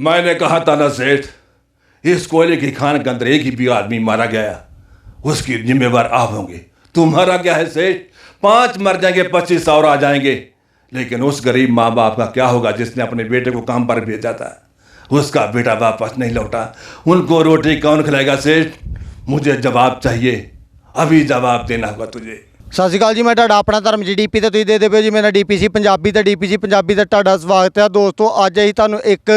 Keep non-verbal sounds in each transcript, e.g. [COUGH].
मैंने कहा था ना, सेठ, इस कोयले की खान के अंदर एक ही भी आदमी मारा गया। उसकी जिम्मेवार आप होंगे। तुम्हारा क्या है, सेठ? पाँच मर जाएँगे, पच्चीस और आ जाएँगे। लेकिन उस गरीब माँ बाप का क्या होगा, जिसने अपने बेटे को काम पर भेजा था? उसका बेटा वापस नहीं लौटा। उनको रोटी कौन खिलाएगा, सेठ? मुझे जवाब चाहिए। अभी जवाब देना होगा तुझे। ਸਤਿ ਸ਼੍ਰੀ ਅਕਾਲ ਜੀ, ਮੈਂ ਤੁਹਾਡਾ ਆਪਣਾ ਧਰਮ ਜੀ ਡੀਪੀ ਤੇ ਤੁਸੀਂ ਦੇ ਪਏ ਹੋ ਜੀ, ਮੇਰਾ ਡੀਪੀਸੀ ਪੰਜਾਬੀ ਤੇ ਡੀਪੀਸੀ ਪੰਜਾਬੀ ਤੇ ਤੁਹਾਡਾ ਸਵਾਗਤ ਹੈ। ਦੋਸਤੋ, ਅੱਜ ਅਸੀਂ ਤੁਹਾਨੂੰ ਇੱਕ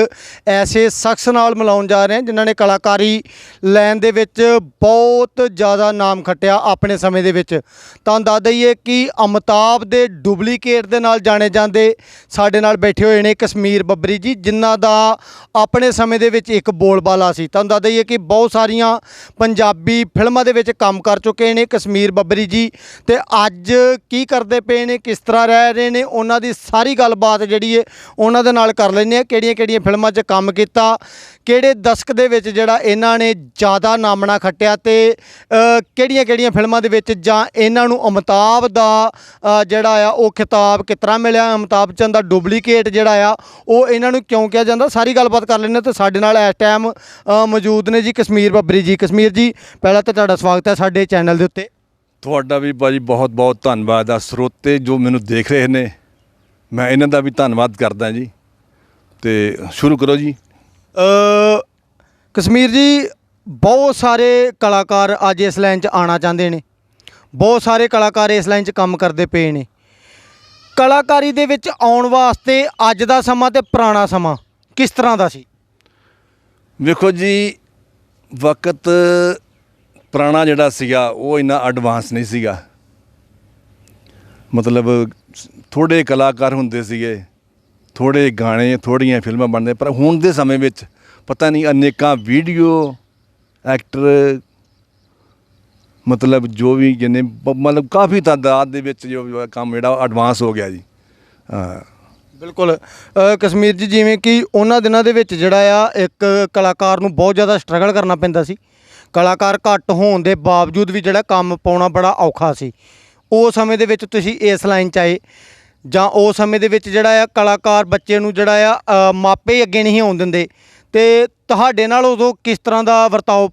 ਐਸੇ ਸ਼ਖਸ ਨਾਲ ਮਿਲਾਉਣ ਜਾ ਰਹੇ ਹਾਂ, ਜਿਨ੍ਹਾਂ ਨੇ ਕਲਾਕਾਰੀ ਲੈਣ ਦੇ ਵਿੱਚ ਬਹੁਤ ਜ਼ਿਆਦਾ ਨਾਮ ਖੱਟਿਆ ਆਪਣੇ ਸਮੇਂ ਦੇ ਵਿੱਚ। ਤੁਹਾਨੂੰ ਦੱਸ ਦਈਏ ਕਿ ਅਮਤਾਬ ਦੇ ਡੁਪਲੀਕੇਟ ਦੇ ਨਾਲ ਜਾਣੇ ਜਾਂਦੇ ਸਾਡੇ ਨਾਲ ਬੈਠੇ ਹੋਏ ਨੇ ਕਸ਼ਮੀਰ ਬੱਬਰੀ ਜੀ, ਜਿਨ੍ਹਾਂ ਦਾ ਆਪਣੇ ਸਮੇਂ ਦੇ ਵਿੱਚ ਇੱਕ ਬੋਲਬਾਲਾ ਸੀ। ਤੁਹਾਨੂੰ ਦੱਸ ਦਈਏ ਕਿ ਬਹੁਤ ਸਾਰੀਆਂ ਪੰਜਾਬੀ ਫਿਲਮਾਂ ਦੇ ਵਿੱਚ ਕੰਮ ਕਰ ਚੁੱਕੇ ਨੇ ਕਸ਼ਮੀਰ ਬੱਬਰੀ ਜੀ ਤੇ ਅੱਜ ਕੀ ਕਰਦੇ ਪਏ ਨੇ, ਕਿਸ ਤਰ੍ਹਾਂ ਰਹਿ ਰਹੇ ਨੇ, ਉਹਨਾਂ ਦੀ ਸਾਰੀ ਗੱਲਬਾਤ ਜਿਹੜੀ ਹੈ ਉਹਨਾਂ ਦੇ ਨਾਲ ਕਰ ਲੈਂਦੇ ਆ ਕਿਹੜੀਆਂ ਕਿਹੜੀਆਂ ਫਿਲਮਾਂ 'ਚ ਕੰਮ ਕੀਤਾ, ਕਿਹੜੇ ਦਸ਼ਕ ਦੇ ਵਿੱਚ ਜਿਹੜਾ ਇਹਨਾਂ ਨੇ ਜ਼ਿਆਦਾ ਨਾਮਣਾ ਖੱਟਿਆ ਤੇ ਕਿਹੜੀਆਂ ਕਿਹੜੀਆਂ ਫਿਲਮਾਂ ਦੇ ਵਿੱਚ ਜਾਂ ਇਹਨਾਂ ਨੂੰ ਅਮਤਾਬ ਦਾ ਜਿਹੜਾ ਆ, ਉਹ ਖਿਤਾਬ ਕਿਸ ਤਰ੍ਹਾਂ ਮਿਲਿਆ? ਅਮਤਾਬ ਚੰਦ ਦਾ ਡੁਪਲੀਕੇਟ ਜਿਹੜਾ ਆ, ਉਹ ਇਹਨਾਂ ਨੂੰ ਕਿਉਂ ਕਿਹਾ ਜਾਂਦਾ? ਸਾਰੀ ਗੱਲਬਾਤ ਕਰ ਲੈਂਦੇ ਹਾਂ ਤੇ ਸਾਡੇ ਨਾਲ ਇਸ ਟਾਈਮ ਮੌਜੂਦ ਨੇ ਜੀ ਕਸ਼ਮੀਰ ਬੱਬਰੀ ਜੀ। ਕਸ਼ਮੀਰ ਜੀ, ਪਹਿਲਾਂ ਤਾਂ ਤੁਹਾਡਾ ਸਵਾਗਤ ਹੈ ਸਾਡੇ ਚੈਨਲ ਦੇ ਉੱਤੇ। ਤੁਹਾਡਾ ਵੀ ਭਾਜੀ ਬਹੁਤ ਬਹੁਤ ਧੰਨਵਾਦ ਆ ਸਰੋਤੇ ਜੋ ਮੈਨੂੰ ਦੇਖ ਰਹੇ ਨੇ। ਮੈਂ ਇਹਨਾਂ ਦਾ ਵੀ ਧੰਨਵਾਦ ਕਰਦਾ ਜੀ। ਤੇ ਸ਼ੁਰੂ ਕਰੋ ਜੀ। ਅ, ਕਸ਼ਮੀਰ ਜੀ ਬਹੁਤ ਸਾਰੇ ਕਲਾਕਾਰ ਅੱਜ ਇਸ ਲਾਈਨ 'ਚ ਆਉਣਾ ਚਾਹੁੰਦੇ ਨੇ। ਬਹੁਤ ਸਾਰੇ ਕਲਾਕਾਰ ਇਸ ਲਾਈਨ 'ਚ ਕੰਮ ਕਰਦੇ ਪਏ ਨੇ। ਕਲਾਕਾਰੀ ਦੇ ਵਿੱਚ ਆਉਣ ਵਾਸਤੇ ਅੱਜ ਦਾ ਸਮਾਂ ਤੇ ਪੁਰਾਣਾ ਸਮਾਂ ਕਿਸ ਤਰ੍ਹਾਂ ਦਾ ਸੀ? ਵੇਖੋ ਜੀ ਵਕਤ ਪੁਰਾਣਾ ਜਿਹੜਾ ਸੀਗਾ, ਉਹ ਇੰਨਾ ਐਡਵਾਂਸ ਨਹੀਂ ਸੀਗਾ। ਮਤਲਬ ਥੋੜੇ ਕਲਾਕਾਰ ਹੁੰਦੇ ਸੀਗੇ ਥੋੜੇ ਗਾਣੇ ਥੋੜੀਆਂ ਫਿਲਮਾਂ ਬਣਦੇ, ਪਰ ਹੁਣ ਦੇ ਸਮੇਂ ਵਿੱਚ ਪਤਾ ਨਹੀਂ ਅਨੇਕਾਂ ਵੀਡੀਓ ਐਕਟਰ ਮਤਲਬ ਜੋ ਵੀ ਜਿੰਨੇ ਬ- ਮਤਲਬ ਕਾਫੀ ਤਾਦਾਦ ਦੇ ਵਿੱਚ ਜੋ ਕੰਮ ਜਿਹੜਾ ਐਡਵਾਂਸ ਹੋ ਗਿਆ ਜੀ। ਹਾਂ। ਬਿਲਕੁਲ। ਕਸ਼ਮੀਰ ਜੀ, ਜਿਵੇਂ ਕਿ ਉਹਨਾਂ ਦਿਨਾਂ ਦੇ ਵਿੱਚ ਜਿਹੜਾ ਆ, ਇੱਕ ਕਲਾਕਾਰ ਨੂੰ ਬਹੁਤ ਜ਼ਿਆਦਾ ਸਟਰਗਲ ਕਰਨਾ ਪੈਂਦਾ ਸੀ। ਕਲਾਕਾਰ ਘੱਟ ਹੋਣ ਦੇ ਬਾਵਜੂਦ ਵੀ ਜਿਹੜਾ ਕੰਮ ਪਾਉਣਾ ਬੜਾ ਔਖਾ ਸੀ। ਉਸ ਸਮੇਂ ਦੇ ਵਿੱਚ ਤੁਸੀਂ ਇਸ ਲਾਈਨ 'ਚ ਆਏ। ਜਾਂ ਉਸ ਸਮੇਂ ਦੇ ਵਿੱਚ ਜਿਹੜਾ ਆ ਕਲਾਕਾਰ ਬੱਚੇ ਨੂੰ ਜਿਹੜਾ ਆ ਮਾਪੇ ਹੀ ਅੱਗੇ ਨਹੀਂ ਆਉਣ ਦਿੰਦੇ। ਤੇ ਤੁਹਾਡੇ ਨਾਲ ਉਦੋਂ ਕਿਸ ਤਰ੍ਹਾਂ ਦਾ ਵਰਤਾਓ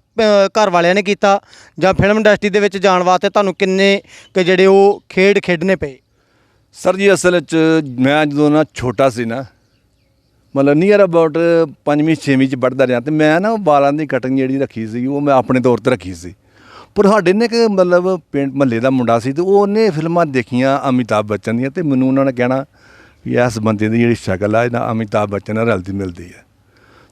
ਘਰ ਵਾਲਿਆਂ ਨੇ ਕੀਤਾ? ਜਾਂ ਫਿਲਮ ਇੰਡਸਟਰੀ ਦੇ ਵਿੱਚ ਜਾਣ ਵਾਸਤੇ ਤੁਹਾਨੂੰ ਕਿੰਨੇ ਕਿ ਜਿਹੜੇ ਉਹ ਖੇਡ ਖੇਡਣੇ ਪਏ? ਸਰ ਜੀ, ਅਸਲ ਵਿੱਚ ਮੈਂ ਜਦੋਂ ਨਾ ਛੋਟਾ ਸੀ ਨਾ ਮਤਲਬ ਨੀਅਰ ਅਬਾਊਟ ਪੰਜਵੀਂ, ਛੇਵੀਂ ਚ ਪੜ੍ਹਦਾ ਰਿਹਾ ਤੇ ਮੈਂ ਨਾ ਉਹ ਵਾਲਾਂ ਦੀ ਕਟਿੰਗ ਜਿਹੜੀ ਰੱਖੀ ਸੀ, ਉਹ ਮੈਂ ਆਪਣੇ ਤੌਰ ਤੇ ਰੱਖੀ ਸੀ। ਪਰ ਸਾਡੇ ਨੇ ਕਿ ਮਤਲਬ ਪਿੰਡ ਮਹੱਲੇ ਦਾ ਮੁੰਡਾ ਸੀ ਤੇ ਉਹਨੇ ਫਿਲਮਾਂ ਦੇਖੀਆਂ ਅਮਿਤਾਭ ਬੱਚਨ ਦੀਆਂ ਤੇ ਮੈਨੂੰ ਉਹਨਾਂ ਨੇ ਕਹਿਣਾ ਵੀ ਇਸ ਬੰਦੇ ਦੀ ਜਿਹੜੀ ਸ਼ਕਲ ਆ ਇਹਨਾਂ ਅਮਿਤਾਭ ਬੱਚਨ ਨਾਲ ਰਲਦੀ ਮਿਲਦੀ ਹੈ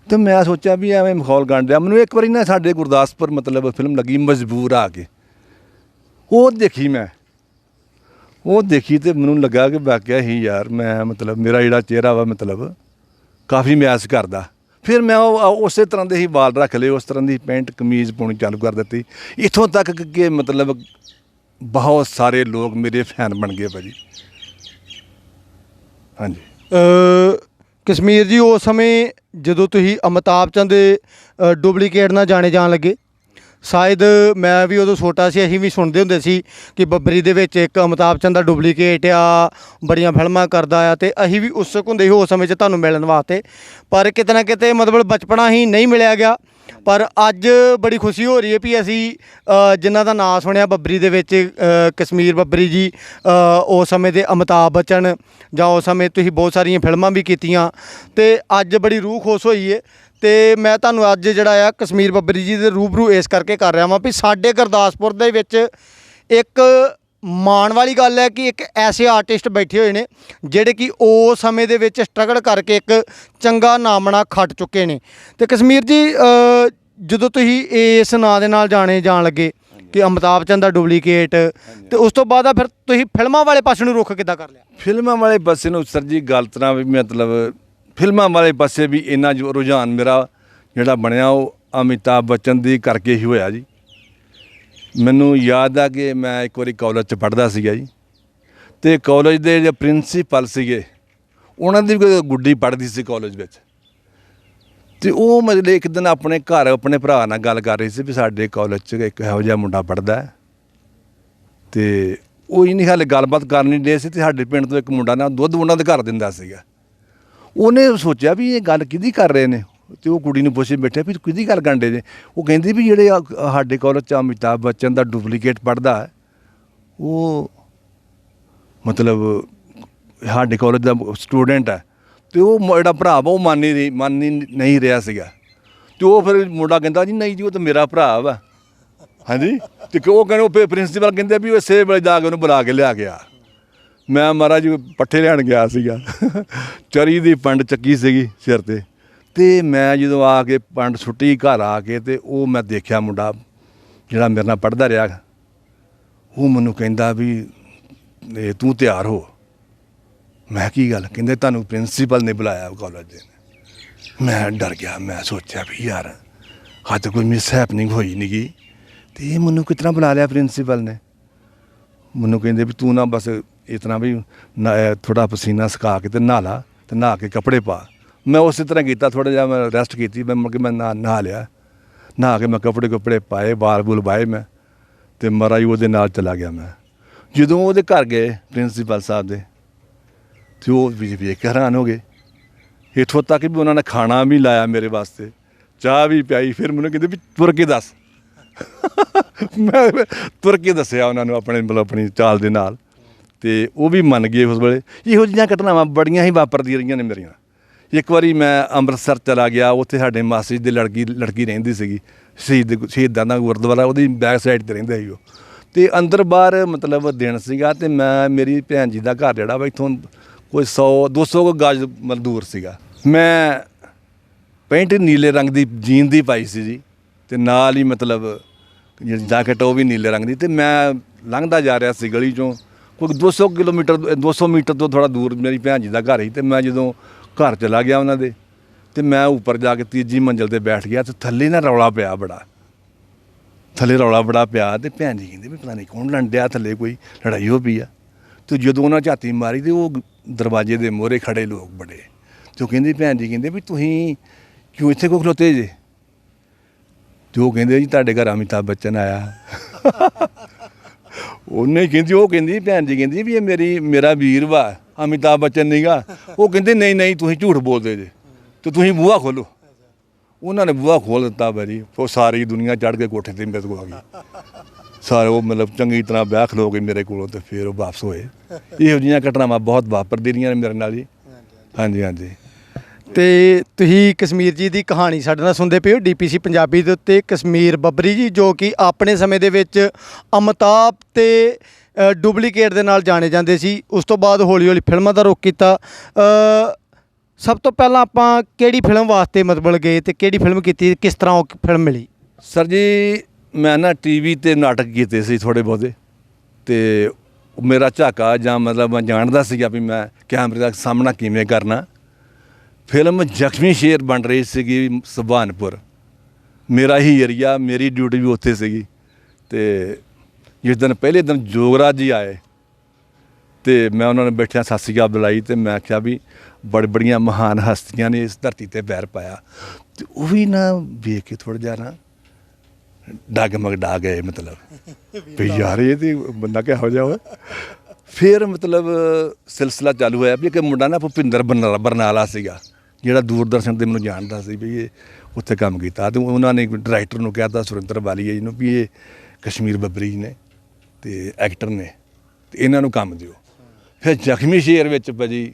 ਤੇ ਮੈਂ ਸੋਚਿਆ ਵੀ ਐਵੇਂ ਮਖੌਲ ਕਰਨ ਡਿਆ। ਮੈਨੂੰ ਇੱਕ ਵਾਰੀ ਨਾ ਸਾਡੇ ਗੁਰਦਾਸਪੁਰ ਮਤਲਬ ਫਿਲਮ ਲੱਗੀ ਮਜਬੂਰ ਆ ਕੇ। ਉਹ ਦੇਖੀ ਮੈਂ। ਉਹ ਦੇਖੀ ਤੇ ਮੈਨੂੰ ਲੱਗਾ ਕਿ ਵਾਕਿਆ ਹੀ ਯਾਰ ਮੈਂ ਮਤਲਬ ਮੇਰਾ ਜਿਹੜਾ ਚਿਹਰਾ ਵਾ ਮਤਲਬ ਕਾਫੀ ਮੈਚ ਕਰਦਾ। ਫਿਰ ਮੈਂ ਉਹ ਉਸੇ ਤਰ੍ਹਾਂ ਦੇ ਹੀ ਵਾਲ ਰੱਖ ਲਏ, ਉਸ ਤਰ੍ਹਾਂ ਦੀ ਪੈਂਟ, ਕਮੀਜ਼ ਪਾਉਣੀ ਚਾਲੂ ਕਰ ਦਿੱਤੀ। ਇੱਥੋਂ ਤੱਕ ਕਿ- ਮਤਲਬ ਬਹੁਤ ਸਾਰੇ ਲੋਕ ਮੇਰੇ ਫੈਨ ਬਣ ਗਏ ਭਾਜੀ। ਹਾਂਜੀ। ਕਸ਼ਮੀਰ ਜੀ, ਉਸ ਸਮੇਂ ਜਦੋਂ ਤੁਸੀਂ ਅਮਤਾਬ ਚੰਦ ਦੇ ਡੁਪਲੀਕੇਟ ਨਾਲ ਜਾਣੇ ਜਾਣ ਲੱਗੇ ਸ਼ਾਇਦ ਮੈਂ ਵੀ ਉਦੋਂ ਛੋਟਾ ਸੀ ਅਸੀਂ ਵੀ ਸੁਣਦੇ ਹੁੰਦੇ ਸੀ ਕਿ ਬੱਬਰੀ ਦੇ ਵਿੱਚ ਇੱਕ ਅਮਤਾਬ ਚੰਦ ਦਾ ਡੁਪਲੀਕੇਟ ਆ ਬੜੀਆਂ ਫਿਲਮਾਂ ਕਰਦਾ ਆ ਤੇ ਅਸੀਂ ਵੀ ਉਤਸੁਕ ਹੁੰਦੇ ਸੀ ਉਸ ਸਮੇਂ 'ਚ ਤੁਹਾਨੂੰ ਮਿਲਣ ਵਾਸਤੇ। ਪਰ ਕਿਤੇ ਨਾ ਕਿਤੇ ਮਤਲਬ ਬਚਪਨਾ ਹੀ ਨਹੀਂ ਮਿਲਿਆ ਗਿਆ। ਪਰ ਅੱਜ ਬੜੀ ਖੁਸ਼ੀ ਹੋ ਰਹੀ ਹੈ ਵੀ ਅਸੀਂ ਅ, ਜਿਨ੍ਹਾਂ ਦਾ ਨਾਂ ਸੁਣਿਆ ਬੱਬਰੀ ਦੇ ਵਿੱਚ ਕਸ਼ਮੀਰ ਬੱਬਰੀ ਜੀ ਉਸ ਸਮੇਂ ਦੇ ਅਮਿਤਾਭ ਬੱਚਨ ਜਾਂ ਉਸ ਸਮੇਂ ਤੁਸੀਂ ਬਹੁਤ ਸਾਰੀਆਂ ਫਿਲਮਾਂ ਵੀ ਕੀਤੀਆਂ। ਤੇ ਅੱਜ ਬੜੀ ਰੂਹ ਖੁਸ਼ ਹੋਈ ਹੈ ਤੇ ਮੈਂ ਤੁਹਾਨੂੰ ਅੱਜ ਜਿਹੜਾ ਆ ਕਸ਼ਮੀਰ ਬੱਬਰੀ ਜੀ ਦੇ ਰੂਬਰੂ ਇਸ ਕਰਕੇ ਕਰ ਰਿਹਾ ਵਾਂ ਵੀ ਸਾਡੇ ਗੁਰਦਾਸਪੁਰ ਦੇ ਵਿੱਚ ਇੱਕ ਮਾਣ ਵਾਲੀ ਗੱਲ ਹੈ ਕਿ ਇੱਕ ਐਸੇ ਆਰਟਿਸਟ ਬੈਠੇ ਹੋਏ ਨੇ ਜਿਹੜੇ ਕਿ ਉਸ ਸਮੇਂ ਦੇ ਵਿੱਚ ਸਟਰਗਲ ਕਰਕੇ ਇੱਕ ਚੰਗਾ ਨਾਮਣਾ ਖੱਟ ਚੁੱਕੇ ਨੇ। ਤੇ ਕਸ਼ਮੀਰ ਜੀ ਜਦੋਂ ਤੁਸੀਂ ਇਸ ਨਾਂ ਦੇ ਨਾਲ ਜਾਣੇ ਜਾਣ ਲੱਗੇ ਕਿ ਅਮਤਾਬ ਚੰਦ ਦਾ ਡੁਪਲੀਕੇਟ ਤੇ ਉਸ ਤੋਂ ਬਾਅਦ ਆ ਫਿਰ ਤੁਸੀਂ ਫਿਲਮਾਂ ਵਾਲੇ ਪਾਸੇ ਨੂੰ ਰੁੱਖ ਕਿੱਦਾਂ ਕਰ ਲਿਆ? ਫਿਲਮਾਂ ਵਾਲੇ ਪਾਸੇ ਨੂੰ ਸਰ ਜੀ ਗੱਲ ਤਰ੍ਹਾਂ ਵੀ ਮਤਲਬ ਫਿਲਮਾਂ ਵਾਲੇ ਪਾਸੇ ਵੀ ਇੰਨਾ ਜੋ ਰੁਝਾਨ ਮੇਰਾ ਜਿਹੜਾ ਬਣਿਆ ਉਹ ਅਮਿਤਾਭ ਬੱਚਨ ਦੀ ਕਰਕੇ ਹੀ ਹੋਇਆ ਜੀ। ਮੈਨੂੰ ਯਾਦ ਆ ਕਿ ਮੈਂ ਇੱਕ ਵਾਰੀ ਕਾਲਜ 'ਚ ਪੜ੍ਹਦਾ ਸੀਗਾ ਜੀ। ਤੇ ਕਾਲਜ ਦੇ ਜਿਹੜੇ ਪ੍ਰਿੰਸੀਪਲ ਸੀਗੇ, ਉਹਨਾਂ ਦੀ ਵੀ ਗੁੱਡੀ ਪੜ੍ਹਦੀ ਸੀ ਕਾਲਜ ਵਿੱਚ। ਤੇ ਉਹ ਮਤਲਬ ਇੱਕ ਦਿਨ ਆਪਣੇ ਘਰ ਆਪਣੇ ਭਰਾ ਨਾਲ ਗੱਲ ਕਰ ਰਹੀ ਸੀ ਵੀ ਸਾਡੇ ਕਾਲਜ 'ਚ ਇੱਕ ਇਹੋ ਜਿਹਾ ਮੁੰਡਾ ਪੜ੍ਹਦਾ ਹੈ। ਤੇ ਉਹ ਹੀ ਨਹੀਂ ਹਾਲੇ ਗੱਲਬਾਤ ਕਰਨੀ ਦੇ ਸੀ ਤੇ ਸਾਡੇ ਪਿੰਡ ਤੋਂ ਇੱਕ ਮੁੰਡਾ ਨਾ ਦੁੱਧ ਉਹਨਾਂ ਦੇ ਘਰ ਦਿੰਦਾ ਸੀਗਾ। ਉਹਨੇ ਸੋਚਿਆ ਵੀ ਇਹ ਗੱਲ ਕਿਹਦੀ ਕਰ ਰਹੇ ਨੇ? ਤੇ ਉਹ ਕੁੜੀ ਨੂੰ ਪੁੱਛੇ ਬੈਠੇ ਵੀ ਕਿਹਦੀ ਗੱਲ ਕਰਦੇ ਜੇ? ਉਹ ਕਹਿੰਦੀ ਵੀ ਜਿਹੜੇ ਆ- ਸਾਡੇ ਕਾਲਜ ਚ ਅਮਿਤਾਭ ਬੱਚਨ ਦਾ ਡੁਪਲੀਕੇਟ ਪੜਦਾ ਉਹ ਮਤਲਬ ਸਾਡੇ ਕਾਲਜ ਦਾ ਸਟੂਡੈਂਟ ਹੈ। ਤੇ ਉਹ ਮ- ਜਿਹੜਾ ਭਰਾ ਵਾ, ਉਹ ਮੰਨ ਹੀ ਨਹੀਂ, ਮੰਨ ਹੀ ਨਹੀਂ ਰਿਹਾ ਸੀਗਾ। ਤੇ ਉਹ ਫਿਰ ਮੁੰਡਾ ਕਹਿੰਦਾ ਜੀ, ਨਹੀਂ ਜੀ, ਉਹ ਤਾਂ ਮੇਰਾ ਭਰਾ ਵਾ। ਹਾਂਜੀ? ਤੇ ਕਿ ਉਹ ਕਹਿੰਦੇ, ਉਹ ਪ੍ਰਿੰਸੀਪਲ ਕਹਿੰਦੇ ਵੀ ਉਹ ਇਸੇ ਵੇਲੇ ਜਾ ਕੇ ਉਹਨੂੰ ਬੁਲਾ ਕੇ ਲਿਆ ਗਿਆ। ਮੈਂ ਮਹਾਰਾਜ ਪੱਠੇ ਲੈਣ ਗਿਆ ਸੀਗਾ। ਚਰੀ ਦੀ ਪੰਡ ਚੱਕੀ ਸੀਗੀ ਸਿਰ ਤੇ। ਤੇ ਮੈਂ ਜਦੋਂ ਆ ਕੇ ਪੰਡ ਸੁੱਟੀ, ਘਰ ਆ ਕੇ ਤੇ ਉਹ ਮੈਂ ਦੇਖਿਆ ਮੁੰਡਾ ਜਿਹੜਾ ਮੇਰੇ ਨਾਲ ਪੜਦਾ ਰਿਹਾ। ਉਹ ਮੈਨੂੰ ਕਹਿੰਦਾ ਵੀ, ਇਹ ਤੂੰ ਤਿਆਰ ਹੋ। ਮੈਂ ਕੀ ਗੱਲ? ਕਹਿੰਦੇ, ਤੁਹਾਨੂੰ ਪ੍ਰਿੰਸੀਪਲ ਨੇ ਬੁਲਾਇਆ ਕਾਲਜ ਦੇ ਮੈਂ ਡਰ ਗਿਆ। ਮੈਂ ਸੋਚਿਆ ਵੀ ਯਾਰ, ਹੱਦ ਕੋਈ ਮਿਸ ਹੈਪਨਿੰਗ ਹੋਈ ਨਹੀਂ ਗੀ। ਤੇ ਇਹ ਮੈਨੂੰ ਕਿਤਨਾ ਬੁਲਾ ਲਿਆ ਪ੍ਰਿੰਸੀਪਲ ਨੇ? ਮੈਨੂੰ ਕਹਿੰਦੇ ਵੀ, ਤੂੰ ਨਾ ਬਸ ਇਤਨਾ ਵੀ ਥੋੜਾ ਪਸੀਨਾ ਸੁਕਾ ਕੇ ਤੇ ਨਹਾ ਲਾ ਤੇ ਨਹਾ ਕੇ ਕੱਪੜੇ ਪਾ। ਮੈਂ ਉਸੇ ਤਰ੍ਹਾਂ ਕੀਤਾ ਥੋੜਾ ਜਿਹਾ ਮੈਂ ਰੈਸਟ ਕੀਤੀ, ਮੈਂ ਮੁੜ ਕੇ ਮੈਂ ਨਹਾ ਨਹਾ ਲਿਆ। ਨਹਾ ਕੇ ਮੈਂ ਕੱਪੜੇ ਕੱਪੜੇ ਪਾਏ ਬਾਲ ਬੁਲ ਬਾਏ ਮੈਂ ਤੇ ਮਹਾਰਾਜ ਉਹਦੇ ਨਾਲ ਚਲਾ ਗਿਆ ਮੈਂ। ਜਦੋਂ ਉਹਦੇ ਘਰ ਗਏ ਪ੍ਰਿੰਸੀਪਲ ਸਾਹਿਬ ਦੇ, ਤੇ ਉਹ ਵੀ ਵੇਖ ਕੇ ਹੈਰਾਨ ਹੋ ਗਏ। ਇੱਥੋਂ ਤੱਕ ਵੀ ਉਹਨਾਂ ਨੇ ਖਾਣਾ ਵੀ ਲਾਇਆ ਮੇਰੇ ਵਾਸਤੇ। ਚਾਹ ਵੀ ਪਿਆਈ, ਫਿਰ ਮੈਨੂੰ ਕਹਿੰਦੇ ਵੀ ਤੁਰ ਕੇ ਦੱਸ। [LAUGHS] ਮੈਂ ਤੁਰ ਕੇ ਦੱਸਿਆ ਉਹਨਾਂ ਨੂੰ ਆਪਣੇ, ਮਤਲਬ ਆਪਣੀ ਚਾਲ ਦੇ ਨਾਲ। ਤੇ ਉਹ ਵੀ ਮੰਨ ਗਏ ਉਸ ਵੇਲੇ। ਇਹੋ ਜਿਹੀਆਂ ਘਟਨਾਵਾਂ ਬੜੀਆਂ ਹੀ ਵਾਪਰਦੀਆਂ ਰਹੀਆਂ ਨੇ ਮੇਰੀਆਂ। ਇੱਕ ਵਾਰੀ ਮੈਂ ਅੰਮ੍ਰਿਤਸਰ ਚਲਾ ਗਿਆ, ਉੱਥੇ ਸਾਡੇ ਮਾਸੀ ਦੇ ਲੜਕੀ ਲੜਕੀ ਰਹਿੰਦੀ ਸੀਗੀ। ਸ਼ਹੀਦ, ਸ਼ਹੀਦਾਂ ਦਾ ਗੁਰਦੁਆਰਾ, ਉਹਦੀ ਬੈਕ ਸਾਈਡ ਤੇ ਰਹਿੰਦਾ ਸੀ ਉਹ। ਤੇ ਅੰਦਰ ਬਾਹਰ ਮਤਲਬ ਦਿਨ ਸੀਗਾ ਤੇ ਮੈਂ, ਮੇਰੀ ਭੈਣ ਜੀ ਦਾ ਘਰ ਜਿਹੜਾ ਵਾ, ਇੱਥੋਂ ਕੋਈ 100 200 ਕੁ ਗਜ ਮਤਲਬ ਦੂਰ ਸੀਗਾ। ਮੈਂ ਪੈਂਟ ਨੀਲੇ ਰੰਗ ਦੀ ਜੀਨ ਦੀ ਪਾਈ ਸੀ ਜੀ, ਤੇ ਨਾਲ ਹੀ ਮਤਲਬ ਜਿਹੜੀ ਜੈਕਟ ਉਹ ਵੀ ਨੀਲੇ ਰੰਗ ਦੀ। ਤੇ ਮੈਂ ਲੰਘਦਾ ਜਾ ਰਿਹਾ ਸੀ ਗਲੀ ਚੋਂ। ਕੋਈ 200 ਕਿਲੋਮੀਟਰ 200 ਮੀਟਰ ਤੋਂ ਥੋੜਾ ਦੂਰ ਮੇਰੀ ਭੈਣ ਜੀ ਦਾ ਘਰ ਸੀ ਤੇ ਮੈਂ ਜਦੋਂ ਘਰ ਚਲਾ ਗਿਆ ਉਹਨਾਂ ਦੇ ਤੇ ਮੈਂ ਉੱਪਰ ਜਾ ਕੇ ਤੀਜੀ ਮੰਜ਼ਲ ਤੇ ਬੈਠ ਗਿਆ ਤੇ ਥੱਲੇ ਨਾ ਰੌਲਾ ਪਿਆ ਬੜਾ। ਥੱਲੇ ਰੌਲਾ ਬੜਾ ਪਿਆ ਤੇ ਭੈਣ ਜੀ ਕਹਿੰਦੇ ਵੀ ਪਤਾ ਨਹੀਂ ਕੌਣ ਲੰਡਿਆ ਥੱਲੇ ਕੋਈ ਲੜਾਈ ਹੋ ਪਈ ਆ। ਤੇ ਜਦੋਂ ਉਹਨਾਂ ਝਾਤੀ ਮਾਰੀ ਤੇ ਉਹ ਦਰਵਾਜ਼ੇ ਦੇ ਮੋਹਰੇ ਖੜੇ ਲੋਕ ਬੜੇ। ਤੇ ਉਹ ਕਹਿੰਦੇ ਭੈਣ ਜੀ ਕਹਿੰਦੇ ਵੀ ਤੁਸੀਂ ਕਿਉਂ ਇੱਥੇ ਕੋ ਖਲੋਤੇ ਜੇ? ਤੇ ਉਹ ਕਹਿੰਦੇ ਜੀ ਤੁਹਾਡੇ ਘਰ ਅਮਿਤਾਭ ਬੱਚਨ ਆਇਆ। ਉਹਨੇ ਕਹਿੰਦੀ, ਉਹ ਕਹਿੰਦੀ ਭੈਣ ਜੀ, ਕਹਿੰਦੀ ਵੀ ਇਹ ਮੇਰੀ, ਮੇਰਾ ਵੀਰ ਵਾ, ਅਮਿਤਾਭ ਬੱਚਨ ਨਹੀਂਗਾ ਉਹ ਕਹਿੰਦੇ, ਨਹੀਂ ਨਹੀਂ, ਤੁਸੀਂ ਝੂਠ ਬੋਲਦੇ ਜੇ, ਤੇ ਤੁਸੀਂ ਬੂਹਾ ਖੋਲੋ। ਉਹਨਾਂ ਨੇ ਬੂਹਾ ਖੋਲ ਦਿੱਤਾ ਬਾਰੀ ਉਹ ਸਾਰੀ ਦੁਨੀਆ ਚੜ ਕੇ ਕੋਠੇ ਤੇ ਮੇਰੇ ਕੋਲ ਆ ਗਈ। ਸਾਰੇ ਉਹ ਮਤਲਬ ਚੰਗੀ ਤਰ੍ਹਾਂ ਵਿਆਹ ਖਲੋ ਕੇ ਮੇਰੇ ਕੋਲੋਂ ਤੇ ਫਿਰ ਉਹ ਵਾਪਸ ਹੋਏ। ਇਹੋ ਜਿਹੀਆਂ ਘਟਨਾਵਾਂ ਬਹੁਤ ਵਾਪਰਦੀ ਰਹੀਆਂ ਨੇ ਮੇਰੇ ਨਾਲ ਜੀ ਹਾਂਜੀ ਹਾਂਜੀ। ਤੇ ਤੁਸੀਂ ਕਸ਼ਮੀਰ ਜੀ ਦੀ ਕਹਾਣੀ ਸਾਡੇ ਨਾਲ ਸੁਣਦੇ ਪਏ ਹੋ ਡੀਪੀਸੀ ਪੰਜਾਬੀ ਦੇ ਉੱਤੇ ਕਸ਼ਮੀਰ ਬੱਬਰੀ ਜੀ ਜੋ ਕਿ ਆਪਣੇ ਸਮੇਂ ਦੇ ਵਿੱਚ ਅਮਤਾਬ ਤੇ ਅ, ਡੁਪਲੀਕੇਟ ਦੇ ਨਾਲ ਜਾਣੇ ਜਾਂਦੇ ਸੀ। ਉਸ ਤੋਂ ਬਾਅਦ ਹੌਲੀ ਹੌਲੀ ਫਿਲਮਾਂ ਦਾ ਰੁਖ ਕੀਤਾ। ਅ, ਸਭ ਤੋਂ ਪਹਿਲਾਂ ਆਪਾਂ ਕਿਹੜੀ ਫਿਲਮ ਵਾਸਤੇ ਮਤਲਬ ਗਏ ਤੇ ਕਿਹੜੀ ਫਿਲਮ ਕੀਤੀ ਕਿਸ ਤਰ੍ਹਾਂ ਉਹ ਫਿਲਮ ਮਿਲੀ? ਸਰ ਜੀ ਮੈਂ ਨਾ ਟੀਵੀ ਤੇ ਨਾਟਕ ਕੀਤੇ ਸੀ ਥੋੜੇ ਬਹੁਤੇ। ਤੇ ਮੇਰਾ ਝਾਕਾ ਜਾਂ ਮਤਲਬ ਮੈਂ ਜਾਣਦਾ ਸੀਗਾ ਵੀ ਮੈਂ ਕੈਮਰੇ ਦਾ ਸਾਹਮਣਾ ਕਿਵੇਂ ਕਰਨਾ। ਫਿਲਮ ਜ਼ਖਮੀ ਸ਼ੇਰ ਬਣ ਰਹੀ ਸੀਗੀ ਸੁਭਾਨਪੁਰ ਮੇਰਾ ਹੀ ਏਰੀਆ, ਮੇਰੀ ਡਿਊਟੀ ਵੀ ਉੱਥੇ ਸੀਗੀ। ਤੇ ਜਿਸ ਦਿਨ, ਪਹਿਲੇ ਦਿਨ ਜੋਗਰਾਜ ਜੀ ਆਏ ਤੇ ਮੈਂ ਉਹਨਾਂ ਨੂੰ ਬੈਠਿਆ ਸਤਿ ਸ਼੍ਰੀ ਅਕਾਲ ਬੁਲਾਈ ਤੇ ਮੈਂ ਆਖਿਆ ਵੀ ਬੜ ਬੜੀਆਂ ਮਹਾਨ ਹਸਤੀਆਂ ਨੇ ਇਸ ਧਰਤੀ ਤੇ ਪੈਰ ਪਾਇਆ। ਤੇ ਉਹ ਵੀ ਨਾ ਵੇਖ ਕੇ ਥੋੜਾ ਜਿਹਾ ਨਾ ਡਗ ਮਗਡਾ ਗਏ ਮਤਲਬ। ਵੀ ਯਾਰ ਇਹ ਤੇ ਬੰਦਾ ਕਿਹੋ ਜਿਹਾ ਹੋਇਆ ਫਿਰ ਮਤਲਬ ਸਿਲਸਿਲਾ ਚਾਲੂ ਹੋਇਆ ਵੀ ਇੱਕ ਮੁੰਡਾ ਨਾ ਭੁਪਿੰਦਰ ਬਰਨਾਲਾ ਬਰਨਾਲਾ ਸੀਗਾ। ਜਿਹੜਾ ਦੂਰਦਰਸ਼ਨ ਤੇ ਮੈਨੂੰ ਜਾਣਦਾ ਸੀ ਵੀ ਇਹ ਉੱਥੇ ਕੰਮ ਕੀਤਾ। ਤੇ ਉਹਨਾਂ ਨੇ ਡਾਇਰੈਕਟਰ ਨੂੰ ਕਹਿਤਾ ਸੁਰਿੰਦਰ ਵਾਲੀਆ ਜੀ ਨੂੰ ਵੀ ਇਹ ਕਸ਼ਮੀਰ ਬੱਬਰੀ ਜੀ ਨੇ ਤੇ ਐਕਟਰ ਨੇ ਤੇ ਇਹਨਾਂ ਨੂੰ ਕੰਮ ਦਿਓ। ਫਿਰ ਜ਼ਖਮੀ ਸ਼ੇਰ ਵਿੱਚ ਭਾਜੀ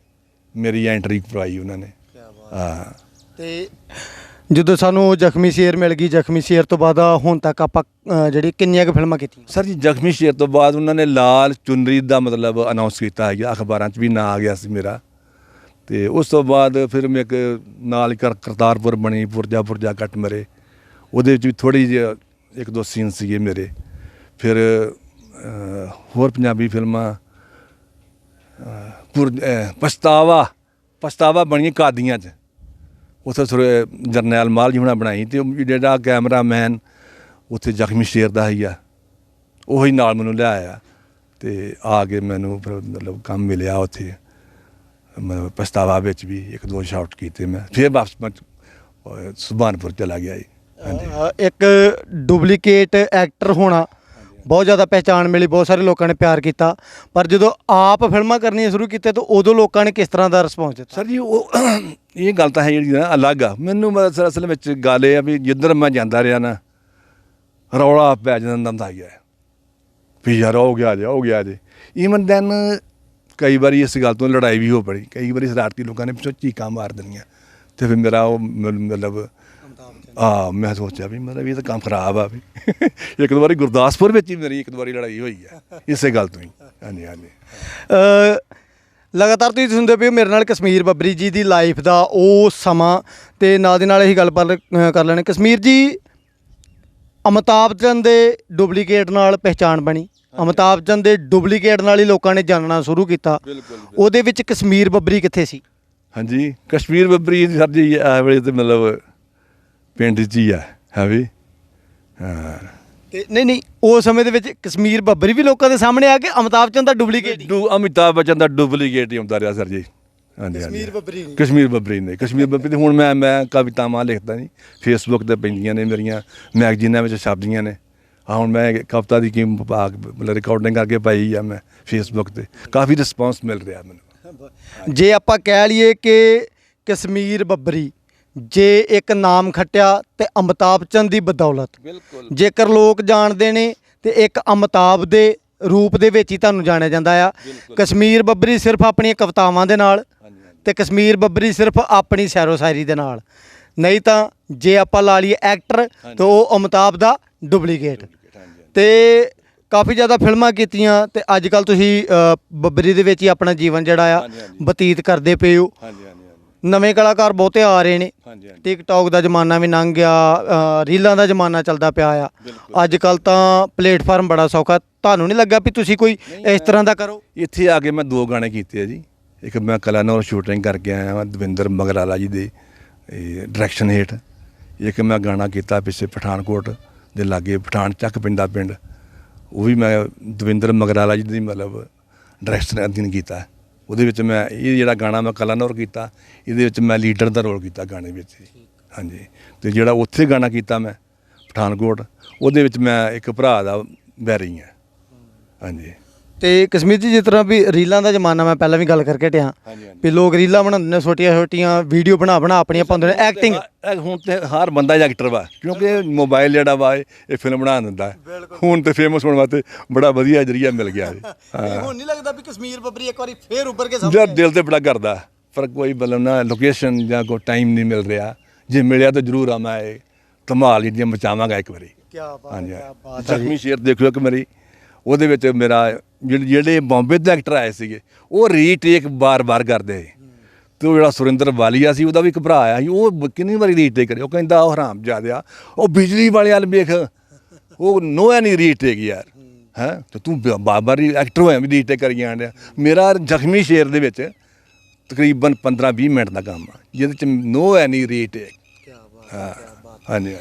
ਮੇਰੀ ਐਂਟਰੀ ਕਰਵਾਈ ਉਹਨਾਂ ਨੇ। ਹਾਂ। ਤੇ ਜਦੋਂ ਸਾਨੂੰ ਜ਼ਖਮੀ ਸ਼ੇਰ ਮਿਲ ਗਈ ਜ਼ਖਮੀ ਸ਼ੇਰ ਤੋਂ ਬਾਅਦ ਹੁਣ ਤੱਕ ਆਪਾਂ ਜਿਹੜੀ ਕਿੰਨੀਆਂ ਕੁ ਫਿਲਮਾਂ ਕੀਤੀਆਂ? ਸਰ ਜੀ ਜ਼ਖਮੀ ਸ਼ੇਰ ਤੋਂ ਬਾਅਦ ਉਹਨਾਂ ਨੇ ਲਾਲ ਚੁੰਨਰੀ ਦਾ ਮਤਲਬ ਅਨਾਉਂਸ ਕੀਤਾ ਹੈ ਅਖਬਾਰਾਂ 'ਚ ਵੀ ਨਾਂ ਆ ਗਿਆ ਸੀ ਮੇਰਾ। ਤੇ ਉਸ ਤੋਂ ਬਾਅਦ ਫਿਰ ਮੈਂ ਇੱਕ ਨਾਲ ਹੀ ਕਰ ਕਰਤਾਰਪੁਰ ਬਣੀ, ਪੁਰਜਾ ਪੁਰਜਾ ਕੱਟ ਮਰੇ। ਉਹਦੇ ਵਿੱਚ ਵੀ ਥੋੜੀ ਜਿਹੀ ਇੱਕ ਦੋ ਸੀਨ ਸੀਗੇ ਮੇਰੇ। ਫਿਰ ਹੋਰ ਪੰਜਾਬੀ ਫਿਲਮਾਂ ਪੁਰ ਪਛਤਾਵਾ ਪਛਤਾਵਾ ਬਣੀ ਕਾਦੀਆਂ 'ਚ। ਉੱਥੇ ਸੁਰ ਜਰਨੈਲ ਮਾਲ ਜੀ ਹੁਣਾਂ ਬਣਾਈ ਤੇ ਉਹ ਜਿਹੜਾ ਕੈਮਰਾਮੈਨ ਉੱਥੇ ਜ਼ਖਮੀ ਸ਼ੇਰ ਦਾ ਹੀ ਆ ਉਹੀ ਨਾਲ ਮੈਨੂੰ ਲਿਆਇਆ ਤੇ ਆ ਕੇ ਮੈਨੂੰ ਫਿਰ ਮਤਲਬ ਕੰਮ ਮਿਲਿਆ ਉੱਥੇ। ਪਛਤਾਵਾ ਵਿੱਚ ਵੀ ਇੱਕ ਦੋ ਸ਼ਾਟ ਕੀਤੇ ਮੈਂ ਫਿਰ ਵਾਪਸ ਮੈਂ ਸੁਭਾਨਪੁਰ ਚਲਾ ਗਿਆ ਜੀ। ਹਾਂਜੀ। ਇੱਕ ਡੁਪਲੀਕੇਟ ਐਕਟਰ ਹੋਣਾ ਬਹੁਤ ਜ਼ਿਆਦਾ ਪਹਿਚਾਣ ਮਿਲੀ ਬਹੁਤ ਸਾਰੇ ਲੋਕਾਂ ਨੇ ਪਿਆਰ ਕੀਤਾ ਪਰ ਜਦੋਂ ਆਪ ਫਿਲਮਾਂ ਕਰਨੀਆਂ ਸ਼ੁਰੂ ਕੀਤੇ ਤਾਂ ਉਦੋਂ ਲੋਕਾਂ ਨੇ ਕਿਸ ਤਰ੍ਹਾਂ ਦਾ ਰਿਸਪੌਂਸ ਦਿੱਤਾ? ਸਰ ਜੀ ਉਹ ਇਹ ਗੱਲ ਤਾਂ ਹੈ ਜਿਹੜੀ ਨਾ ਅਲੱਗ ਆ। ਮੈਨੂੰ ਮਤਲਬ ਅਸਲ ਵਿੱਚ ਗੱਲ ਇਹ ਆ ਵੀ ਜਿੱਧਰ ਮੈਂ ਜਾਂਦਾ ਰਿਹਾ ਨਾ ਰੌਲਾ ਪੈ ਜਾਂਦਾ ਹੁੰਦਾ ਹੀ ਹੈ ਵੀ ਯਾਰ ਹੋ ਗਿਆ ਜੇ ਹੋ ਗਿਆ ਜੇ। ਈਵਨ ਦੈਨ ਕਈ ਵਾਰੀ ਇਸ ਗੱਲ ਤੋਂ ਲੜਾਈ ਵੀ ਹੋ ਪੜੀ। ਕਈ ਵਾਰੀ ਸ਼ਰਾਰਤੀ ਲੋਕਾਂ ਨੇ ਪਿੱਛੋਂ ਚੀਕਾਂ ਮਾਰ ਦੇਣੀਆਂ ਤੇ ਫਿਰ ਮੇਰਾ ਉਹ ਮ- ਮਤਲਬ ਆ ਮੈਂ ਸੋਚਿਆ ਵੀ ਮਤਲਬ ਇਹ ਤਾਂ ਕੰਮ ਖਰਾਬ ਆ ਵੀ। [LAUGHS] ਇੱਕ ਦੋ ਵਾਰੀ ਗੁਰਦਾਸਪੁਰ ਵਿੱਚ ਹੀ ਮੇਰੀ ਇੱਕ ਦੋ ਵਾਰੀ ਲੜਾਈ ਹੋਈ ਆ, ਇਸੇ ਗੱਲ ਤੋਂ ਹੀ। ਹਾਂਜੀ ਹਾਂਜੀ। ਲਗਾਤਾਰ ਤੁਸੀਂ ਸੁਣਦੇ ਪਏ ਹੋ ਮੇਰੇ ਨਾਲ ਕਸ਼ਮੀਰ ਬੱਬਰੀ ਜੀ ਦੀ ਲਾਈਫ ਦਾ ਉਹ ਸਮਾਂ। ਤੇ ਨਾਲ ਦੀ ਨਾਲ ਇਹੀ ਗੱਲ ਪਰ ਕਰ ਲੈਣੇ। ਕਸ਼ਮੀਰ ਜੀ, ਅਮਤਾਬ ਚੰਦ ਦੇ ਡੁਪਲੀਕੇਟ ਨਾਲ ਪਹਿਚਾਣ ਬਣੀ। ਅਮਤਾਬ ਚੰਦ ਦੇ ਡੁਪਲੀਕੇਟ ਨਾਲ ਹੀ ਲੋਕਾਂ ਨੇ ਜਾਣਨਾ ਸ਼ੁਰੂ ਕੀਤਾ। ਉਹਦੇ ਵਿੱਚ ਕਸ਼ਮੀਰ ਬੱਬਰੀ ਕਿੱਥੇ ਸੀ? ਹਾਂਜੀ ਕਸ਼ਮੀਰ ਬੱਬਰੀ ਸਰ ਜੀ ਇਹ ਵੇਲੇ ਤੇ ਮਤਲਬ ਪਿੰਡ 'ਚ ਹੀ ਆ ਹੈ ਵੀ? ਹਾਂ। ਤੇ ਨਹੀਂ ਨਹੀਂ ਉਸ ਸਮੇਂ ਦੇ ਵਿੱਚ ਕਸ਼ਮੀਰ ਬੱਬਰੀ ਵੀ ਲੋਕਾਂ ਦੇ ਸਾਹਮਣੇ ਆ ਕੇ ਅਮਤਾਬ ਚੰਦ ਦਾ ਡੁਪਲੀਕੇਟ ਹੀ? ਡੂ ਅਮਿਤਾਭ ਬਚਨ ਦਾ ਡੁਪਲੀਕੇਟ ਹੀ ਹੁੰਦਾ ਰਿਹਾ ਸਰ ਜੀ। ਹਾਂਜੀ ਕਸ਼ਮੀਰ ਬੱਬਰੀ ਨਹੀਂ। ਕਸ਼ਮੀਰ ਬੱਬਰੀ ਨੇ ਕਸ਼ਮੀਰ ਬੱਬਰੀ ਤੇ ਹੁਣ ਮੈਂ ਮੈਂ ਕਵਿਤਾਵਾਂ ਲਿਖਦਾ ਨਹੀਂ ਫੇਸਬੁੱਕ ਤੇ ਪੈਂਦੀਆਂ ਨੇ ਮੇਰੀਆਂ ਮੈਗਜ਼ੀਨਾਂ ਵਿੱਚ ਛਪਦੀਆਂ ਨੇ। ਆ ਹੁਣ ਮੈਂ ਕਵਿਤਾ ਦੀ ਕੀ ਭਾਗ ਮਤਲਬ ਰਿਕਾਰਡਿੰਗ ਕਰਕੇ ਪਾਈ ਆ ਮੈਂ ਫੇਸਬੁੱਕ ਤੇ। ਕਾਫੀ ਰਿਸਪਾਂਸ ਮਿਲ ਰਿਹਾ ਮੈਨੂੰ। ਜੇ ਆਪਾਂ ਕਹਿ ਲਈਏ ਕਿ ਕਸ਼ਮੀਰ ਬੱਬਰੀ ਜੇ ਇੱਕ ਨਾਮ ਖੱਟਿਆ ਤੇ ਅਮਤਾਬ ਚੰਦ ਦੀ ਬਦੌਲਤ। ਬਿਲਕੁਲ। ਜੇਕਰ ਲੋਕ ਜਾਣਦੇ ਨੇ ਤੇ ਇੱਕ ਅਮਤਾਬ ਦੇ ਰੂਪ ਦੇ ਵਿੱਚ ਹੀ ਤੁਹਾਨੂੰ ਜਾਣਿਆ ਜਾਂਦਾ ਆ। ਕਸ਼ਮੀਰ ਬੱਬਰੀ ਸਿਰਫ ਆਪਣੀਆਂ ਕਵਿਤਾਵਾਂ ਦੇ ਨਾਲ ਤੇ ਕਸ਼ਮੀਰ ਬੱਬਰੀ ਸਿਰਫ ਆਪਣੀ ਸੈਰੋ ਸ਼ਾਇਰੀ ਦੇ ਨਾਲ। ਨਹੀਂ ਤਾਂ ਜੇ ਆਪਾਂ ਲਾ ਲਈਏ ਐਕਟਰ ਤਾਂ ਉਹ ਅਮਤਾਬ ਦਾ ਡੁਪਲੀਕੇਟ ਤੇ ਕਾਫੀ ਜ਼ਿਆਦਾ ਫਿਲਮਾਂ ਕੀਤੀਆਂ ਤੇ ਅੱਜ ਕੱਲ ਤੁਸੀਂ ਅ, ਬੱਬਰੀ ਦੇ ਵਿੱਚ ਹੀ ਆਪਣਾ ਜੀਵਨ ਜਿਹੜਾ ਆ ਹਾਂਜੀ, ਹਾਂਜੀ। ਬਤੀਤ ਕਰਦੇ ਪਏ ਹੋ। ਹਾਂਜੀ ਹਾਂਜੀ ਨਵੇਂ ਕਲਾਕਾਰ ਬਹੁਤੇ ਆ ਰਹੇ ਨੇ। ਹਾਂਜੀ ਹਾਂਜੀ। ਟਿਕਟੌਕ ਦਾ ਜ਼ਮਾਨਾ ਵੀ ਲੰਘ ਗਿਆ ਅ, ਰੀਲਾਂ ਦਾ ਜ਼ਮਾਨਾ ਚੱਲਦਾ ਪਿਆ ਆ। ਬਿਲਕੁਲ। ਅੱਜ ਕੱਲ ਤਾਂ ਪਲੇਟਫਾਰਮ ਬੜਾ ਸੌਖਾ। ਤੁਹਾਨੂੰ ਨਹੀਂ ਲੱਗਾ ਵੀ ਤੁਸੀਂ ਕੋਈ ਇਸ ਤਰ੍ਹਾਂ ਦਾ ਕਰੋ? ਇੱਥੇ ਆ ਕੇ ਮੈਂ ਦੋ ਗਾਣੇ ਕੀਤੇ ਆ ਜੀ। ਇੱਕ ਮੈਂ ਕਲਾਨੌਰ ਸ਼ੂਟਿੰਗ ਕਰਕੇ ਆਇਆ ਹਾਂ ਦਵਿੰਦਰ ਮਗਰਾਲਾ ਜੀ ਦੇ ਡਾਇਰੈਕਸ਼ਨ ਹੇਠ। ਇੱਕ ਮੈਂ ਗਾਣਾ ਕੀਤਾ ਪਿੱਛੇ ਪਠਾਨਕੋਟ। ਦੇ ਲਾਗੇ ਪਠਾਨ ਚੱਕ ਪਿੰਡਾ ਪਿੰਡ, ਉਹ ਵੀ ਮੈਂ ਦਵਿੰਦਰ ਮਗਰਾਲਾ ਜੀ ਦੀ ਮਤਲਬ ਡਾਇਰੈਕਸ਼ਨ ਅਧੀਨ ਕੀਤਾ। ਉਹਦੇ ਵਿੱਚ ਮੈਂ ਇਹ ਜਿਹੜਾ ਗਾਣਾ ਮੈਂ ਕਲਾਨੌਰ ਕੀਤਾ, ਇਹਦੇ ਵਿੱਚ ਮੈਂ ਲੀਡਰ ਦਾ ਰੋਲ ਕੀਤਾ ਗਾਣੇ ਵਿੱਚ ਹਾਂਜੀ। ਤੇ ਜਿਹੜਾ ਉੱਥੇ ਗਾਣਾ ਕੀਤਾ ਮੈਂ, ਪਠਾਨਕੋਟ, ਉਹਦੇ ਵਿੱਚ ਮੈਂ ਇੱਕ ਭਰਾ ਦਾ ਵੈਰੀ ਹਾਂ। ਹਾਂਜੀ। ਤੇ ਕਸ਼ਮੀਰ ਜੀ ਜਿਸ ਤਰ੍ਹਾਂ ਵੀ ਰੀਲਾਂ ਦਾ ਜ਼ਮਾਨਾ ਮੈਂ ਪਹਿਲਾਂ ਵੀ ਗੱਲ ਕਰਕੇ ਟਿਆ ਹਾਂਜੀ ਹਾਂਜੀ। ਵੀ ਲੋਕ ਰੀਲਾਂ ਬਣਾਉਂਦੇ ਨੇ ਛੋਟੀਆਂ ਛੋਟੀਆਂ ਵੀਡੀਓ ਬਣਾ ਬਣਾ ਆਪਣੀਆਂ ਪਾਉਂਦੇ ਨੇ ਐਕਟਿੰਗ ਇਹ ਹੁਣ ਤੇ ਹਰ ਬੰਦਾ ਐਕਟਰ ਵਾ ਕਿਉਂਕਿ ਮੋਬਾਈਲ ਜਿਹੜਾ ਵਾ ਇਹ ਇਹ ਫਿਲਮ ਬਣਾ ਦਿੰਦਾ। ਹੈ। ਹੁਣ ਤੇ ਫੇਮਸ ਹੋਣ ਵਾਸਤੇ ਬੜਾ ਵਧੀਆ ਜਰੀਆ ਮਿਲ ਗਿਆ ਜੀ। [LAUGHS] ਹਾਂ। ਹੁਣ ਨਹੀਂ ਲੱਗਦਾ ਵੀ ਕਸ਼ਮੀਰ ਬੱਬਰੀ ਇੱਕ ਵਾਰੀ ਫੇਰ ਉੱਭਰ ਕੇ ਜਿਹੜਾ ਦਿਲ ਤੇ ਬੜਾ ਕਰਦਾ ਪਰ ਕੋਈ ਮਤਲਬ ਨਾ ਲੋਕੇਸ਼ਨ ਜਾਂ ਕੋਈ ਟਾਈਮ ਨਹੀਂ ਮਿਲ ਰਿਹਾ। ਜੇ ਮਿਲਿਆ ਤਾਂ ਜ਼ਰੂਰ ਆ ਮੈਂ ਇਹ ਧਮਾਲ ਜਿਹੜੀਆਂ ਮਚਾਵਾਂਗਾ ਇੱਕ ਵਾਰੀ। ਕੀ ਬਾਤ ਹਾਂਜੀ ਹੈ। ਕੀ ਬਾਤ ਹੈ। ਜ਼ਖਮੀ ਸ਼ੇਰ ਦੇਖਿਓ ਕਿ ਮੇਰੀ ਉਹਦੇ ਵਿੱਚ ਮੇਰਾ ਜਿਹੜੇ ਬੰਬੇ ਦੇ ਐਕਟਰ ਆਏ ਸੀਗੇ ਉਹ ਰੀਟੇਕ ਬਾਰ-ਬਾਰ ਕਰਦੇ ਤੇ ਉਹ ਜਿਹੜਾ ਸੁਰਿੰਦਰ ਵਾਲੀਆ ਸੀ ਉਹਦਾ ਵੀ ਇੱਕ ਭਰਾ ਆਇਆ ਸੀ ਉਹ ਕਿੰਨੀ ਵਾਰੀ ਰੀਟੇਕ ਕਰਿਆ। ਉਹ ਕਹਿੰਦਾ ਉਹ ਹਰਾਮ ਜਾਦਿਆ ਉਹ ਬਿਜਲੀ ਵਾਲੇ ਵਾਲ ਵੇਖ ਉਹ ਨੋਇਆ ਨਹੀਂ ਰੀਟੇਕ ਯਾਰ ਹੈ? ਤੇ ਤੂੰ ਬਾਰ-ਬਾਰ ਐਕਟਰ ਹੋਇਆ ਵੀ ਰੀਟੇਕ ਕਰੀ ਡਿਆ। ਮੇਰਾ ਜ਼ਖਮੀ ਸ਼ੇਰ ਦੇ ਵਿੱਚ ਤਕਰੀਬਨ 15-20 ਮਿੰਟ ਦਾ ਕੰਮ ਆ ਜਿਹਦੇ ਚ ਨੋ ਨਹੀਂ ਰੀਟੇਕ ਕੀ ਬਾਤ। ਹਾਂ ਹਾਂਜੀ।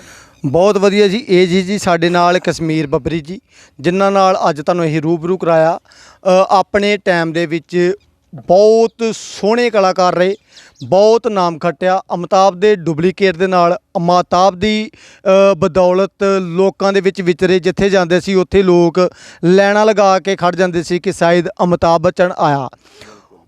ਬਹੁਤ ਵਧੀਆ ਜੀ। ਇਹ ਜੀ ਜੀ ਸਾਡੇ ਨਾਲ ਕਸ਼ਮੀਰ ਬੱਬਰੀ ਜੀ, ਜਿਨ੍ਹਾਂ ਨਾਲ ਅੱਜ ਤੁਹਾਨੂੰ ਇਹ ਰੂਬਰੂ ਕਰਾਇਆ। ਆਪਣੇ ਟਾਈਮ ਦੇ ਵਿੱਚ ਬਹੁਤ ਸੋਹਣੇ ਕਲਾਕਾਰ ਰਹੇ, ਬਹੁਤ ਨਾਮ ਖੱਟਿਆ। ਅਮਤਾਬ ਦੇ ਡੁਪਲੀਕੇਟ ਦੇ ਨਾਲ ਅਮਤਾਬ ਦੀ ਬਦੌਲਤ ਲੋਕਾਂ ਦੇ ਵਿੱਚ ਵਿਚਰੇ ਜਿੱਥੇ ਜਾਂਦੇ ਸੀ, ਉੱਥੇ ਲੋਕ ਲੈਣਾ ਲਗਾ ਕੇ ਖੜ ਜਾਂਦੇ ਸੀ ਕਿ ਸ਼ਾਇਦ ਅਮਤਾਬ ਬੱਚਨ ਆਇਆ।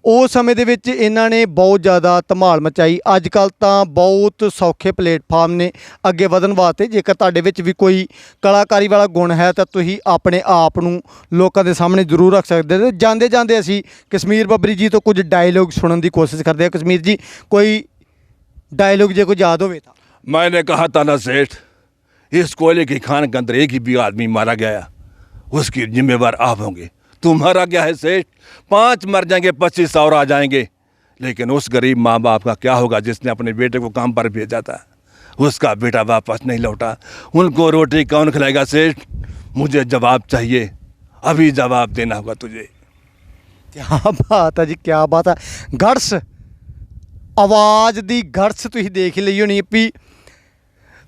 ਉਸ ਸਮੇਂ ਦੇ ਵਿੱਚ ਇਹਨਾਂ ਨੇ ਬਹੁਤ ਜ਼ਿਆਦਾ ਧਮਾਲ ਮਚਾਈ ਅੱਜ ਕੱਲ ਤਾਂ ਬਹੁਤ ਸੌਖੇ ਪਲੇਟਫਾਰਮ ਨੇ ਅੱਗੇ ਵਧਣ ਵਾਸਤੇ ਜੇਕਰ ਤੁਹਾਡੇ ਵਿੱਚ ਵੀ ਕੋਈ ਕਲਾਕਾਰੀ ਵਾਲਾ ਗੁਣ ਹੈ ਤਾਂ ਤੁਸੀਂ ਆਪਣੇ ਆਪ ਨੂੰ ਲੋਕਾਂ ਦੇ ਸਾਹਮਣੇ ਜ਼ਰੂਰ ਰੱਖ ਸਕਦੇ ਹੋ ਜਾਂਦੇ ਜਾਂਦੇ ਅਸੀਂ ਕਸ਼ਮੀਰ ਬੱਬਰੀ ਜੀ ਤੋਂ ਕੁਝ ਡਾਇਲੋਗ ਸੁਣਨ ਦੀ ਕੋਸ਼ਿਸ਼ ਕਰਦੇ ਹਾਂ ਕਸ਼ਮੀਰ ਜੀ ਕੋਈ ਡਾਇਲੋਗ ਜੇ ਕੋਈ ਯਾਦ ਹੋਵੇ ਤਾਂ मैंने कहा था ना सेठ इस कोयले की खान के अंदर एक ही भी आदमी मारा गया उसकी जिम्मेवार आप होंगे तुम्हारा क्या है श्रेष्ठ? पाँच मर जाएँगे, पच्चीस और आ जाएँगे। लेकिन उस गरीब माँ बाप का क्या होगा जिसने अपने बेटे को काम पर भेजा था? उसका बेटा वापस नहीं लौटा। उनको रोटी कौन खिलाएगा सेठ मुझे जवाब चाहिए। अभी जवाब देना होगा तुझे। क्या बात है जी, क्या बात है। घर्ष। आवाज़ दी घर्ष तुम देख ली होनी भी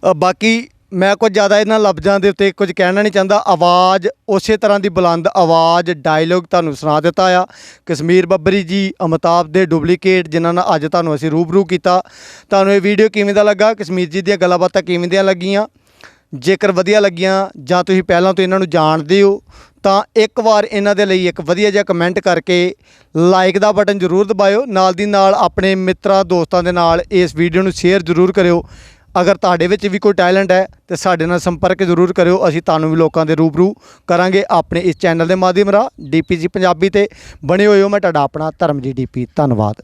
बाकी ਮੈਂ ਕੁਝ ਜ਼ਿਆਦਾ ਇਹਨਾਂ ਲਫ਼ਜ਼ਾਂ ਦੇ ਉੱਤੇ ਕੁਝ ਕਹਿਣਾ ਨਹੀਂ ਚਾਹੁੰਦਾ। ਆਵਾਜ਼, ਉਸੇ ਤਰ੍ਹਾਂ ਦੀ ਬੁਲੰਦ ਆਵਾਜ਼ ਡਾਇਲੋਗ ਤੁਹਾਨੂੰ ਸੁਣਾ ਦਿੱਤਾ ਆ। ਕਸ਼ਮੀਰ ਬੱਬਰੀ ਜੀ ਅਮਤਾਬ ਦੇ ਡੁਪਲੀਕੇਟ ਜਿਨ੍ਹਾਂ ਨਾਲ ਅੱਜ ਤੁਹਾਨੂੰ ਅਸੀਂ ਰੂਬਰੂ ਕੀਤਾ। ਤੁਹਾਨੂੰ ਇਹ ਵੀਡੀਓ ਕਿਵੇਂ ਦਾ ਲੱਗਾ? ਕਸ਼ਮੀਰ ਜੀ ਦੀਆਂ ਗੱਲਾਂ ਬਾਤਾਂ ਕਿਵੇਂ ਦੀਆਂ ਲੱਗੀਆਂ? ਜੇਕਰ ਵਧੀਆ ਲੱਗੀਆਂ, ਜਾਂ ਤੁਸੀਂ ਪਹਿਲਾਂ ਤੋਂ ਇਹਨਾਂ ਨੂੰ ਜਾਣਦੇ ਹੋ, ਤਾਂ ਇੱਕ ਵਾਰ ਇਹਨਾਂ ਦੇ ਲਈ ਇੱਕ ਵਧੀਆ ਜਿਹਾ ਕਮੈਂਟ ਕਰਕੇ ਲਾਈਕ ਦਾ ਬਟਨ ਜ਼ਰੂਰ ਦਬਾਇਓ। ਨਾਲ ਦੀ ਨਾਲ ਆਪਣੇ ਮਿੱਤਰਾਂ, ਦੋਸਤਾਂ ਦੇ ਨਾਲ ਇਸ ਵੀਡੀਓ ਨੂੰ ਸ਼ੇਅਰ ਜ਼ਰੂਰ ਕਰਿਓ। ਅਗਰ ਤੁਹਾਡੇ ਵਿੱਚ ਵੀ ਕੋਈ ਟੈਲੈਂਟ ਹੈ ਤੇ ਸਾਡੇ ਨਾਲ ਸੰਪਰਕ ਜ਼ਰੂਰ ਕਰਿਓ, ਅਸੀਂ ਤੁਹਾਨੂੰ ਵੀ ਲੋਕਾਂ ਦੇ ਰੂਬਰੂ ਕਰਾਂਗੇ ਆਪਣੇ ਇਸ ਚੈਨਲ ਦੇ ਮਾਧਿਅਮ ਰਾਹੀਂ, ਡੀਪੀਜੀ ਪੰਜਾਬੀ ਤੇ ਬਣੇ ਹੋਏ ਹੋ ਮੈਂ ਤੁਹਾਡਾ ਆਪਣਾ ਧਰਮਜੀ ਡੀਪੀ, ਧੰਨਵਾਦ।